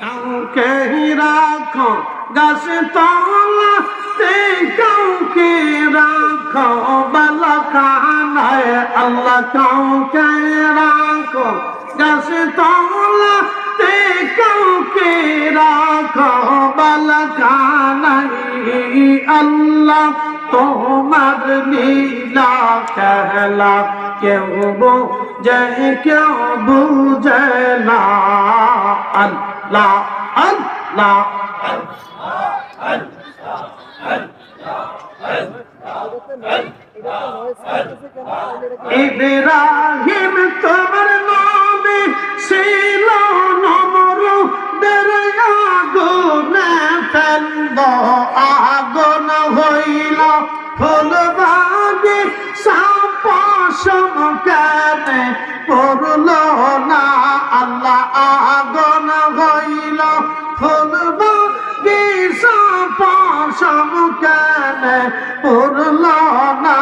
কাউকে রাখো গাছ তলাতে কাউকে রাখো বালাখানায় আল্লাহ কাউকে রাখো গাছ তলাতে কাউকে রাখো বালাখানায় আল্লাহ তোমার লীলা খেলা কেউ বুঝে কেউ বুঝে না। আল্লাহ আল্লাহ ইব্রাহিম তোমার নামে ছিল নমর আগুনে ফেলব। আগুন না আল্লাহ আগুন হইল ফুলবাগে সাপসম কেনে পড়ল না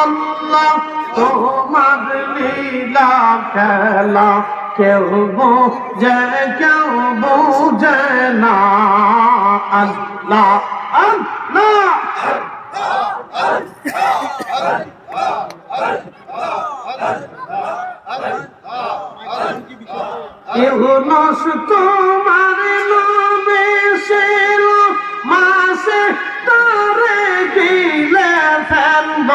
আল্লাহ তোমার লীলা খেলা কেউ বোঝে কেউ বোঝে না আল্লাহ আল্লাহ ইউনুস তোমার নামে ছিল মাসে তারে দিলে ফেলব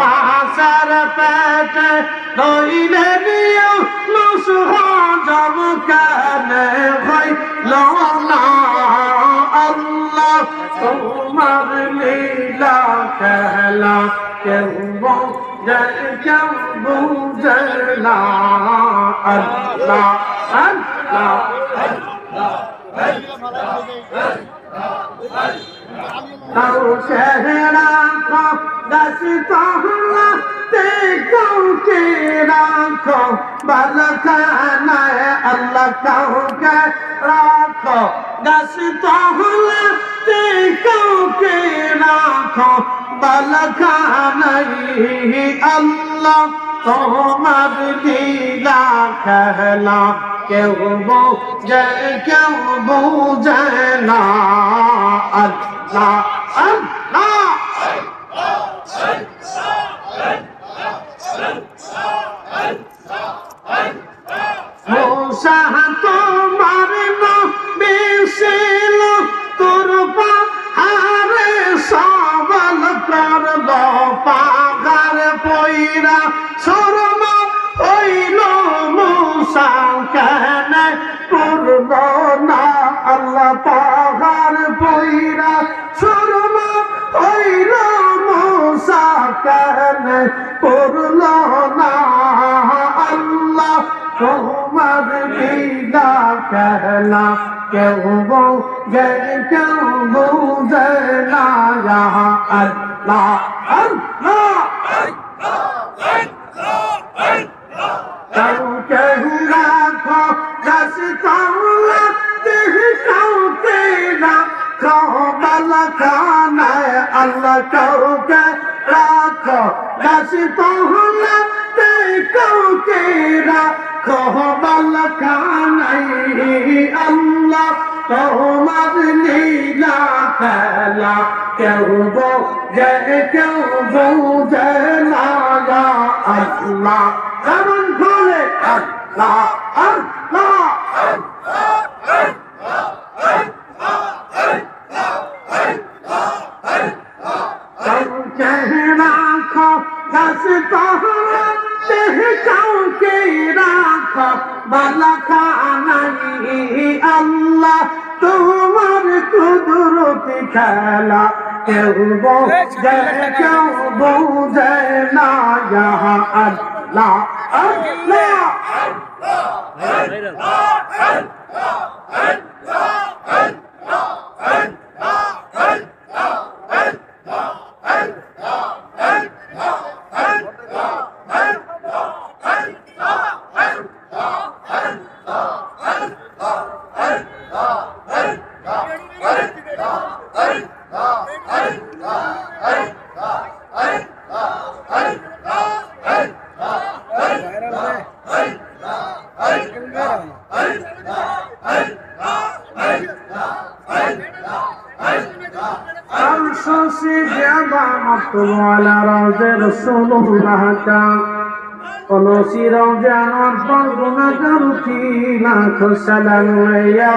মাসার পেটে। রইলে নিও নুস হজম কানে হইল না। আল্লাহ তোমার লীলা খেলা কেউ আল্লাহ আল্লাহ তাও চেহারা কাউকে রাখো বালখানায় আল্লাহ কাউকে রাখো দশ তহলা কাউকে রাখো বালখানায় আল্লাহ তোমার লীলা খেলা কেউ বোঝে কেউ বোঝে না, আল্লাহ আল্লাহ। তোমার বেশিল তোর পাহাড়ে সবল পাহাড় পইরা সরমা আল্লাহ পাহাড় পইরা সরমা হইল মুসা কেন করল না। আল্লাহ তোমার লীলা খেলা কেউ বোঝে, কেউ বুঝে না। আল্লাহ আল্লাহ কাউকে রাখো দশ তাওলা আল্লাহ কাউকে রাখো দশ তাওলা দেহ কাউকে রাখো বালখানায় আল্লাহ তোমার লীলা খেলা কেউ বোঝে কেউ বোঝে না আল্লাহ কেমন করে আল্লাহ আল্লাহ বালাকা আনাই আল্লাহ তোমার কুদরতি খেলা কেউ বোঝে কেউ বোঝে না ইহা আল্লাহ। أمشي جابا مكتوب على روض رسول الله کا قلوسی روجان وفضل نظر تھی لاکھ سلام یا